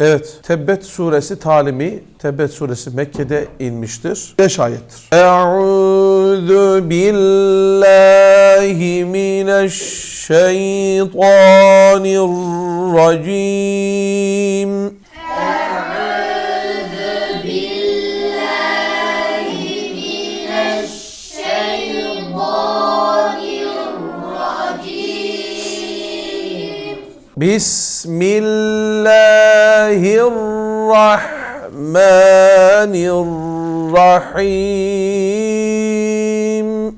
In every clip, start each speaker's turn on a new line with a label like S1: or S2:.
S1: Evet, Tebbet suresi talimi, Tebbet suresi Mekke'de inmiştir. 5 ayettir. Eûzü billahi mineşşeytanirracim. Bismillahirrahmanirrahim.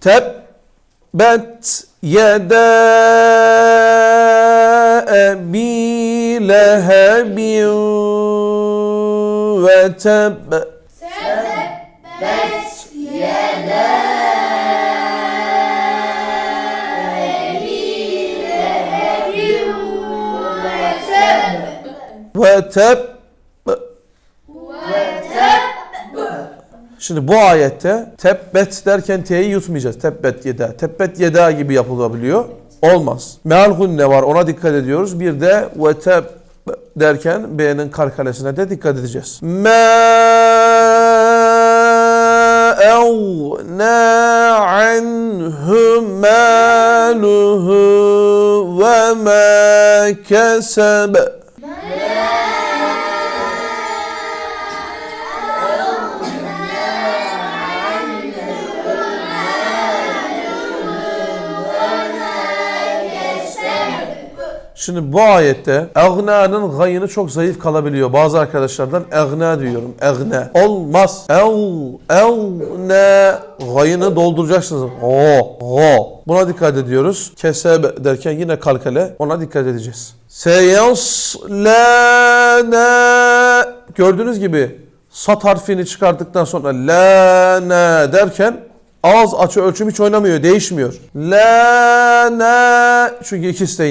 S1: Tebbet yeda ebi lehebin ve teb. Ve teb. Şimdi bu ayette tebbet derken t'yi yutmayacağız. Tebbet yeda. Tebbet yeda gibi yapılabiliyor. Olmaz. Meal hunne var ona dikkat ediyoruz. Bir de ve teb derken B'nin karkalesine de dikkat edeceğiz. Evna anhu maluhu ve ma keseb. Şimdi bu ayette egna'nın gayını çok zayıf kalabiliyor. Bazı arkadaşlardan egna diyorum. Egna. Olmaz. Ev, evne gayını dolduracaksınız. O, o. Buna dikkat ediyoruz. Keseb derken yine kalkale. Ona dikkat edeceğiz. Seyaslana Gördüğünüz gibi sat harfini çıkarttıktan sonra lana derken ağız açı ölçüm hiç oynamıyor, değişmiyor. Lana çünkü ikisi de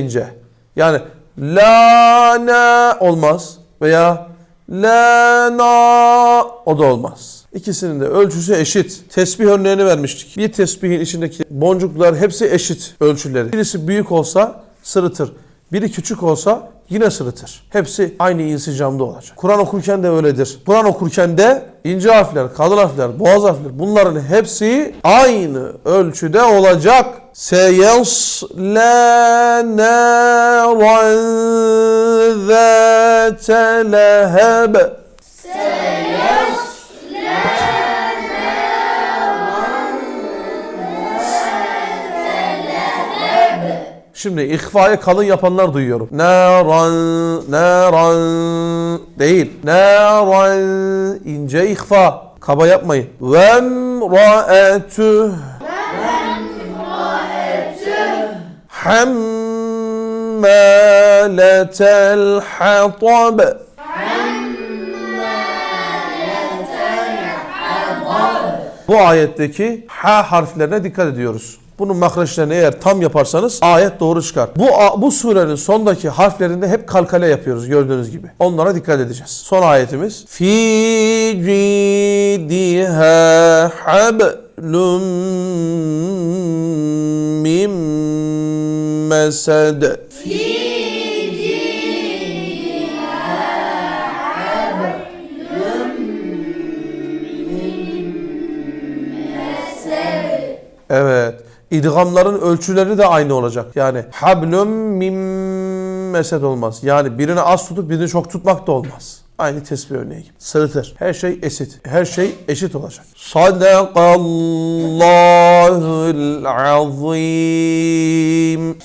S1: Yani lana olmaz veya lana o da olmaz. İkisinin de ölçüsü eşit. Tesbih örneğini vermiştik. Bir tesbihin içindeki boncuklar hepsi eşit ölçüleri. Birisi büyük olsa sırıtır. Biri küçük olsa yine sırıtır. Hepsi aynı insicamda olacak. Kur'an okurken de öyledir. Kur'an okurken de ince harfler, kalın harfler, boğaz harfler bunların hepsi aynı ölçüde olacak. Seyaslâ nâran zâte leheb. Şimdi ihfayı kalın yapanlar duyuyorum. Naran, naran değil. Naran ince ihfa. Kaba yapmayın. Ve emraetü hammaletel hatab. Bu ayetteki ha harflerine dikkat ediyoruz. Bunun mahreçlerini eğer tam yaparsanız ayet doğru çıkar. Bu bu surenin sondaki harflerinde hep kalkale yapıyoruz gördüğünüz gibi. Onlara dikkat edeceğiz. Son ayetimiz fi cidiha hablum min mesed. Evet. İdgamların ölçüleri de aynı olacak. Yani hablum mim mesed olmaz. Yani birini az tutup birini çok tutmak da olmaz. Aynı tesbih örneği gibi. Sırıtır. Her şey eşit. Her şey eşit olacak. Sadakallahul azim.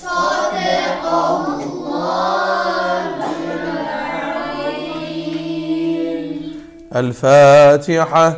S1: El Fatiha.